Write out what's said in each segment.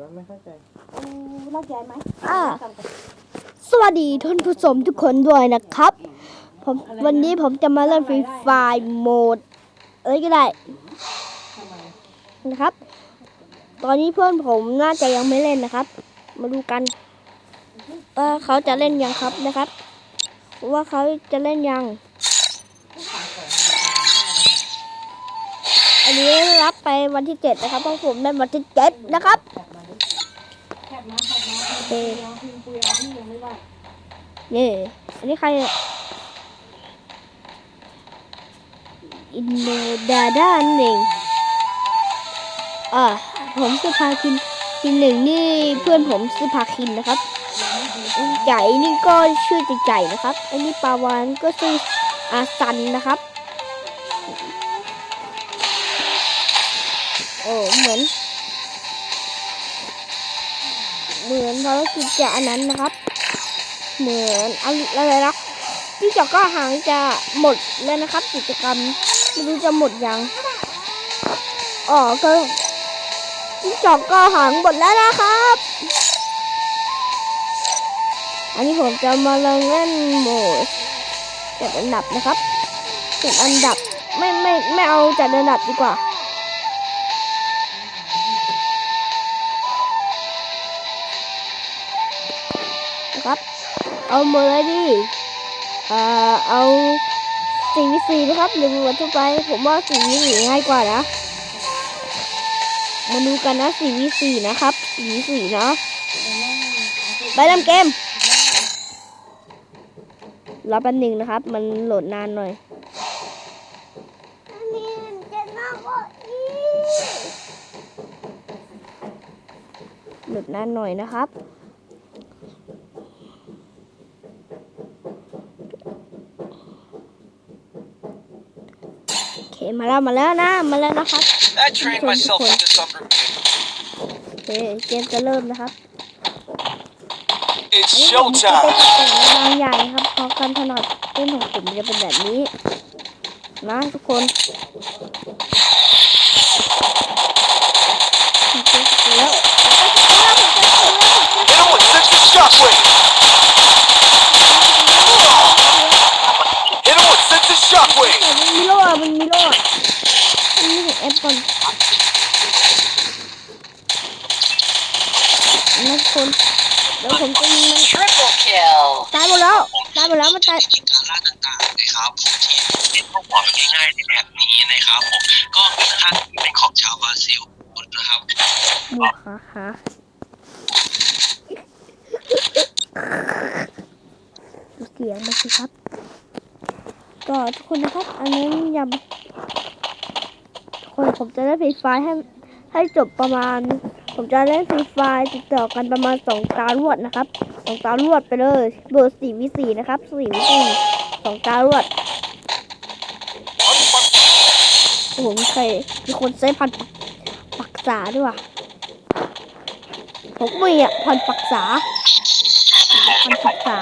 วะไม่เข้าใจลากใหญ่ไหมอ่า สวัสดีท่านผู้ชมทุกคนด้วยนะครับ ผมวันนี้ผมจะมาเล่นฟรีไฟโหมดอะไรก็ได้ทำไมนะครับ ตอนนี้เพื่อนผมน่าจะยังไม่เล่นนะครับ มาดูกันว่าเขาจะเล่นยังครับนะครับ ว่าเขาจะเล่นยัง อันนี้รับไปวันที่เจ็ดนะครับเพราะผมเล่นวันที่เจ็ดนะครับ แคบมาแคบมาโอเคพิมพ์คุยเอาพี่ยังไม่ว่านี่อันนี้ใครอินโนดาด้านหนึ่งอ่าผมชื่อพาคินคินหนึ่งนี่เพื่อนผมชื่อพาคินนะครับใหญ่นี่ก็ชื่อใจๆนะครับ อันนี้ปาวานก็ชื่ออาซันนะครับ โอ้เหมือน เหมือนภารกิจจะอันนั้นนะครับ เหมือนอะไรนะที่จอกก็หางจะหมดแล้วนะครับ กิจกรรมไม่รู้จะหมดยังอ๋อก็ที่จอกก็หางหมดแล้วนะครับ อันนี้ผมจะมาลองเล่นโหมดจัดอันดับนะครับจัดอันดับไม่ไม่ไม่เอาจัดอันดับดีกว่า นะครับ เอาหมดเลดิเอ่อเอาสี่วิสี่นะครับหรือวันทั่วไป ผมว่าสี่วิสี่ง่ายกว่านะ มาดูกันนะสี่วิสี่นะครับสี่วิสี่นะไปเริ่มเกมรอแป๊บหนึ่งนะครับ มันโหลดนานหน่อยโหลดนานหน่อยนะครับ โอเค มาแล้วมาแล้วนะมาแล้วนะครับ I trained myself for this under โอเคเกมจะเริ่มนะครับ It's อันนี้ผมจะไป showtime. แต่งบางอย่างนะครับเพราะการถนัดเล่นของผมจะเป็นแบบนี้นะทุกคนโอเคแล้ว Hit him with sensor shockwave. Hit him with sensor shockwave. แต่มันมีโล่อะมันมีโล่อะมันมีถึงแอปก่อนนะทุกคนเดี๋ยวผมจะยิงมัน Triple kill. ตายหมดแล้วตายหมดแล้วมันตายกิจการล่าต่างๆนะครับผมที่เป็นพวกของง่ายๆในแบบนี้นะครับผมก็นะครับเป็นของชาวบราซิลนะครับหมวกหาหาดูเสียงมาสิครับก็ทุกคนนะครับ อันนี้ยำทุกคนผมจะได้ฟรีไฟล์ให้ให้จบประมาณ ผมจะเล่นฟรีไฟล์ติดต่อกันประมาณสองตารวดนะครับส องตารวดไปเลยเบอร์สี่วิสี่นะครับสี่วิสี่สองตารวดโอ้โหมีใครมีคนใช้พันปักปักษาด้วยว่ะผมมีอะพันปักษาพันปักษา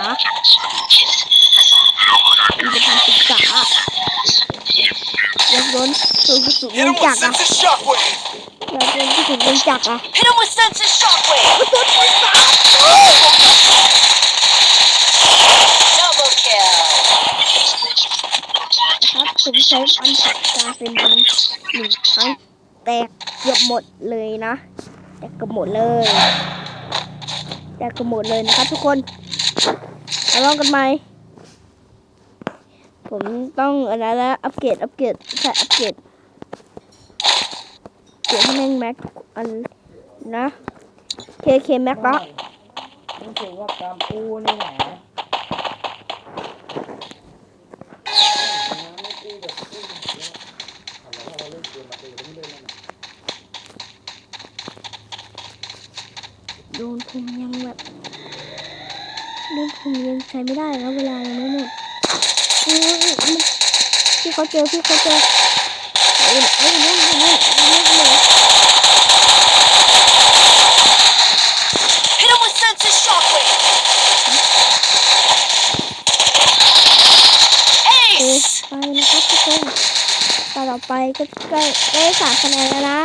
มีแต่พันปักษาอยากโดนสูงสุด Hit ว him ง with จักรอะ sensor shockwave. อยากโดนที่สุดวงจักรอะ Hit him with sensor shockwave. Double kill. ครับ ผมใช้พันปักษาเป็นหนึ่งครั้งแตกเกือบหมดเลยนะ แตกเกือบหมดเลย แตกเกือบหมดเลยนะครับทุกคนมาลองกันไหมผมต้องอะไรแล้วอัปเกรดอัปเกรดใช่อัปเกรดเกรดให้แม่งแม็กอันนะเคเคแม็กละรู้สึกว่ากามปูนี่แหละ ไม่ตีแบบตีแบบเราเล่นเกมมาตีไม่เล่นแล้วนะโดนผมยังแบบโดนผมยังใช้ไม่ได้แล้วเวลายังไม่หมดโอุ๊ยพี่เขาเจอพี่เขาเจอไอ้ไอ้นู่นไอ้ไอ้นู่นเลย Hit him with sensor shockwave. โอเค Ace. ไปนะครับทุกคนตอนต่อ ไปก็ใกล้ใกล้สามคะแนนแล้วนะ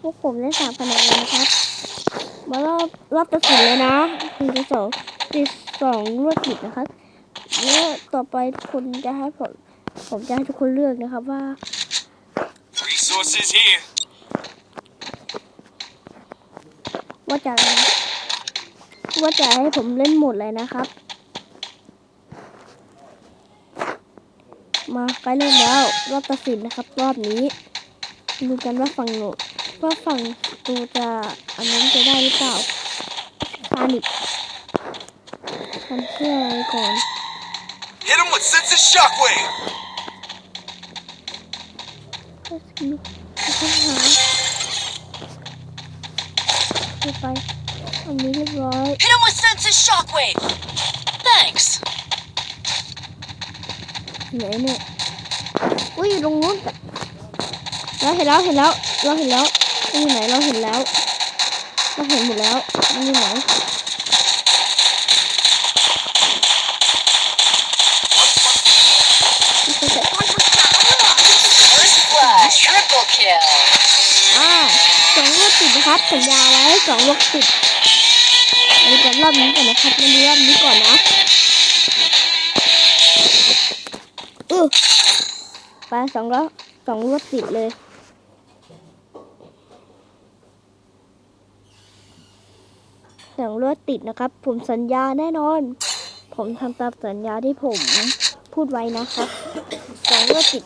โอเควกผมได้สามคะแนนแล้วนะครับมารอบรอบตัดสินแล้วนะคือที่สองติดสองรวดติดนะครับแล้วต่อไปทุกคนจะให้ผมผมจะให้ทุกคนเลือกนะครับว่า Resources here. ว่าจะว่าจะให้ผมเล่นหมดเลยนะครับ มาใกล้เริ่มแล้ว รอบตัดสินนะครับ รอบนี้ดูกันว่าฝั่งหนูว่าฝั่งตูจะอันนั้นจะได้หรือเปล่าพานิกทำเพื่ออะไรก่อน Hit him with sensitive shockwave. ก็สกิลก็หาไปไปอันนี้เรียบร้อย Hit him with senses shockwave. Thanks. ไหนเนี่ยอุ้ยอยู่ตรงนู้นเราเห็นแล้วเห็นแล้ว เราเห็นแล้วมันอยู่ไหนเราเห็นแล้วเราเห็นหมดแล้วมันอยู่ไหนมันจะจะ First blood. Triple kill. อ่าสองลูกติดนะครับสัญญาไว้สองลูกติดมาดูกันรอบนี้ก่อนนะครับมาดูรอบ ไปสองแล้วสองลูกติดเลยสียงรวดติดนะครับ ผมสัญญาแน่นอน ผมทำตามสัญญาที่ผมพูดไว้นะครับสียงรวดติด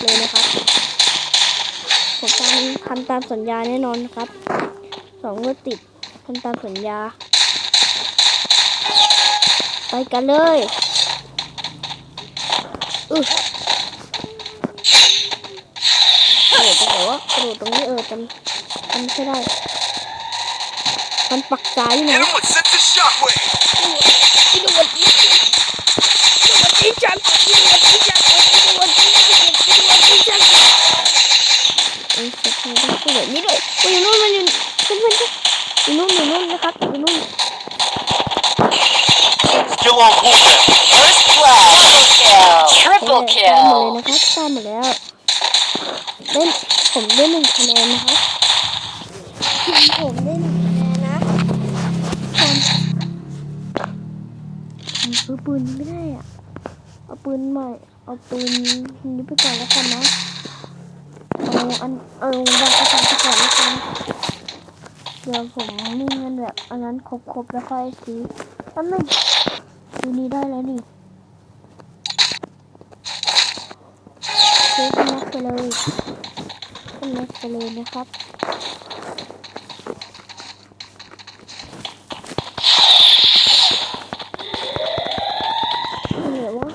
เลยนะครับ ผมทำทำตามสัญญาแน่นอนนะครับ สองรวดติดทำตามสัญญา ไปกันเลย อือโอ้โหแต่ว่ากระโดดตรงนี้เออจำจำไม่ค่ได้มันปักใจอยู่นะ him with sensitive shockwave. อีดวันนี้อีดวันนี้จังอีดวันนี้จังอีดวันนี้จังอีดวันนี้จังเอ้ยจะทำได้ก็แบบนี้ด้วยโอ้ยอยู่นู่นมันอยู่เพื่อนๆอยู่นู่นอยู่นู่นนะครับอยู่นู่น Still on cooldown. ตามหมดเลยนะครับตามหมดแล้วเล่นผมได้หนึ่งคะแนนนะครับทีมผมได้หนึ่งคะแนนนะผมผมซื้อปืนไม่ได้อะ เอาปืนใหม่ เอาปืนนี้ไปก่อนแล้วกันนะ เอาอัน เอาวันประจำไปก่อนแล้วกันเดี๋ยวผมมีเงินแบบอันนั้นครบๆแล้วค่อยซื้อแป๊บนึงซื้อนี้ได้แล้วนี่ซื้อ เป็นแม็กไปเลยเป็นแม็กไปเลยนะครับเหลือว่า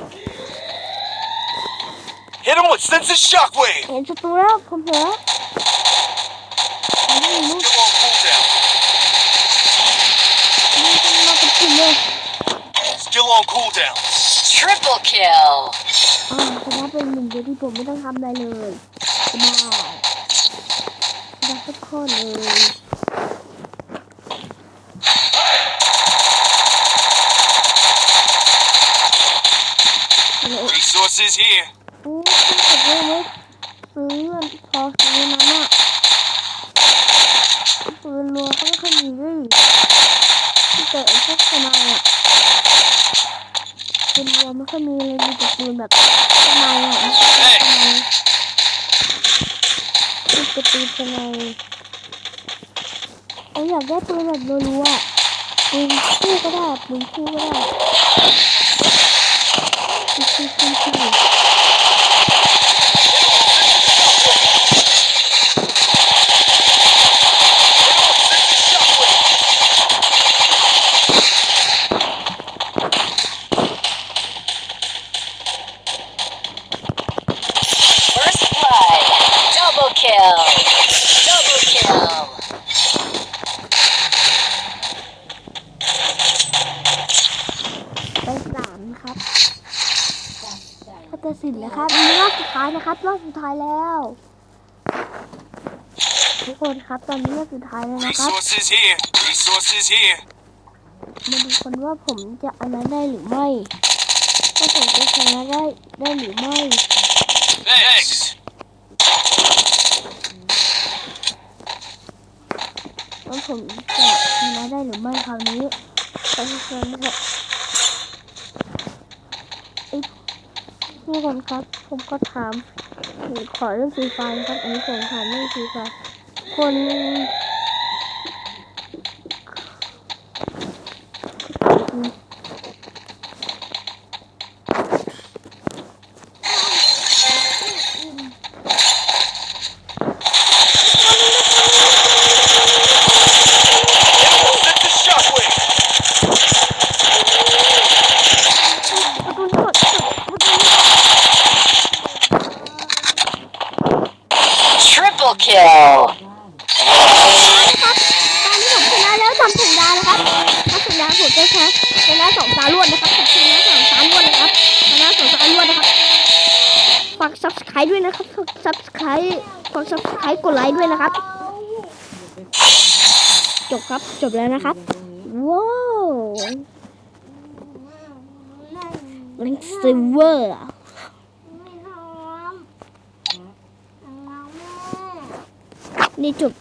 Hit him with sensitive shockwave. เห็นศัตรูแล้วผมเห็นแล้วอันนี้นู้น Still on cooldown. นี่เป็นมาเป็นกลุ่มเลย Still on cooldown. Triple kill. อ่าชนะเป็นหนึ่งเดียวที่ผมไม่ต้องทำอะไรเลยสบายชนะทุกข้อเลยอะไร Resources here. โอ้ยผมเลยไม่ซื้อมันพอซื้อนั้นอะปืนรัวก็ไม่ค่อยมีด้วยที่เจอไอ้พวกทนายอะปืนรัวไม่ค่อยมีเลยมีแต่ ปืนแบบทำไมอะมันเป็นทนายมีแต่ปืนทำไมไอ้อยากได้ปืนแบบรัวๆปืนคู่ก็ได้ปืนคู่ก็ได้ปืนคู่ปืนคู่ นแล้วครับมีรอบสุดท้ายนะครับรอบสุดท้ายแล้วทุกคนครับตอนนี้รอบสุดท้ายแล้วนะครับ Resources here. Resources here. มาดูกันว่าผมจะอันนั้นได้หรือไม่ว่าผมจะชนะได้ได้หรือไม่ Thanks. ว่าผมจะชนะได้หรือไม่คราวนี้ไปเชิญเถอะเอ้ย ทุกคนครับ ผมก็ถามขอเรื่องฟรีไฟครับ อันนี้ผมถามเรื่องฟรีไฟคน ฝาก subscribe ด้วยนะครับฝาก subscribe ฝาก subscribe กดไลค์ด้วยนะครับ จบครับจบแล้วนะครับ ว้าวแรงซิเวอร์นี่จบ